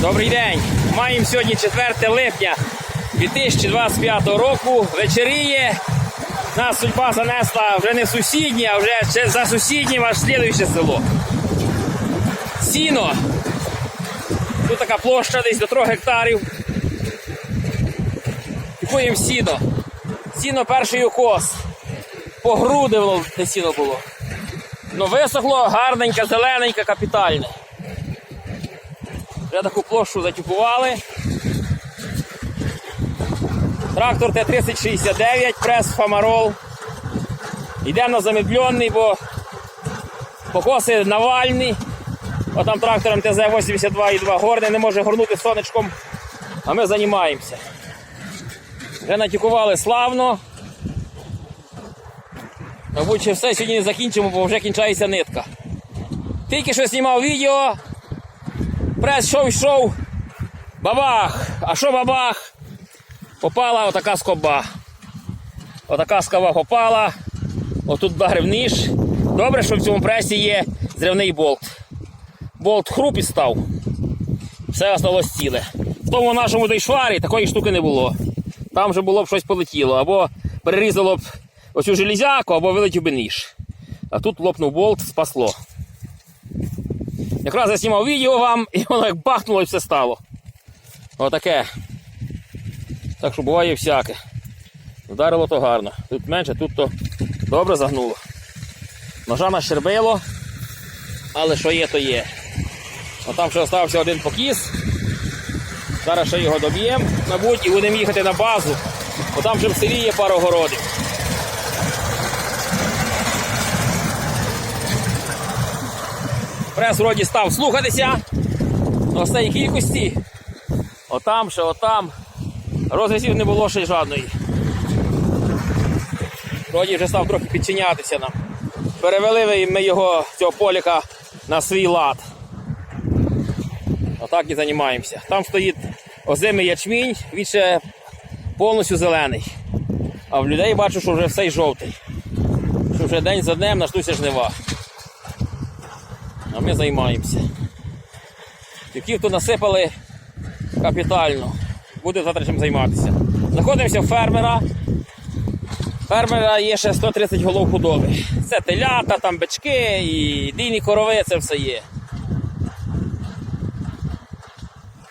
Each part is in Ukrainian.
Добрий день! Маємо сьогодні 4 липня 2025 року. Вечеріє. Нас судьба занесла вже не сусіднє, а вже за сусіднім аж слідуюче село. Сіно. Тут така площа десь до 3 гектарів. Купуємо сіно. Сіно перший укос. По груди воно те сіно було. Ну висохло, гарненьке, зелененьке, капітальне. Вже таку площу затюкували. Трактор Т-3069, прес Фамарол. Йдемо на замебльонний, бо покоси навальні. Отам трактором ТЗ-82,2 горний не може горнути сонечком, а ми займаємося. Вже натюкували славно. Мабуть, все сьогодні закінчимо, бо вже кінчається нитка. Тільки що знімав відео, прес йшов, йшов. Бабах! А що бабах? Попала отака скоба. Отака скоба попала. Отут вдарив ніж. Добре, що в цьому пресі є зривний болт. Болт хруп і став. Все осталось ціле. В тому нашому дейшварі такої штуки не було. Там вже було б щось полетіло. Або перерізало б оцю железяку, або вилетів би ніж. А тут лопнув болт, спасло. Якраз я знімав відео вам, і воно як бахнуло і все стало. Отаке. Так що буває всяке. Вдарило то гарно. Тут менше, тут то добре загнуло. Ножа нащербило, але що є, то є. А там ще залишився один покіс. Зараз ще його доб'ємо, мабуть, і будемо їхати на базу, бо там вже в селі є пару городів. Прес вроді став слухатися. На цій кількості. Отам ще, отам. Розрізів не було ще жодної. Вроді вже став трохи підчинятися нам. Перевели ми його, цього поліка, на свій лад. Отак і займаємося. Там стоїть озимий ячмінь, він ще повністю зелений. А в людей бачу, що вже все жовтий. Що вже день за днем наштуся жнива. А ми займаємося. Ті, хто насипали капітально, буде завтра чим займатися. Знаходимося в фермера. Фермера є ще 130 голов худоби. Це телята, там бички і дійні корови, це все є.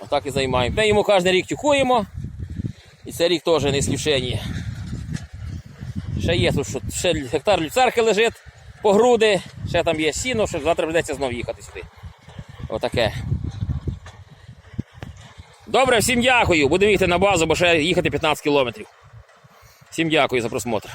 Отак і займаємо. Ми йому кожен рік тюкуємо. І цей рік теж не ісключення. Ще є тут що, ще гектар люцерки лежить по груди, ще там є сіно, що завтра прийдеться знов їхати сюди. Отаке. Добре, всім дякую. Будемо їхати на базу, бо ще їхати 15 кілометрів. Всім дякую за просмотр.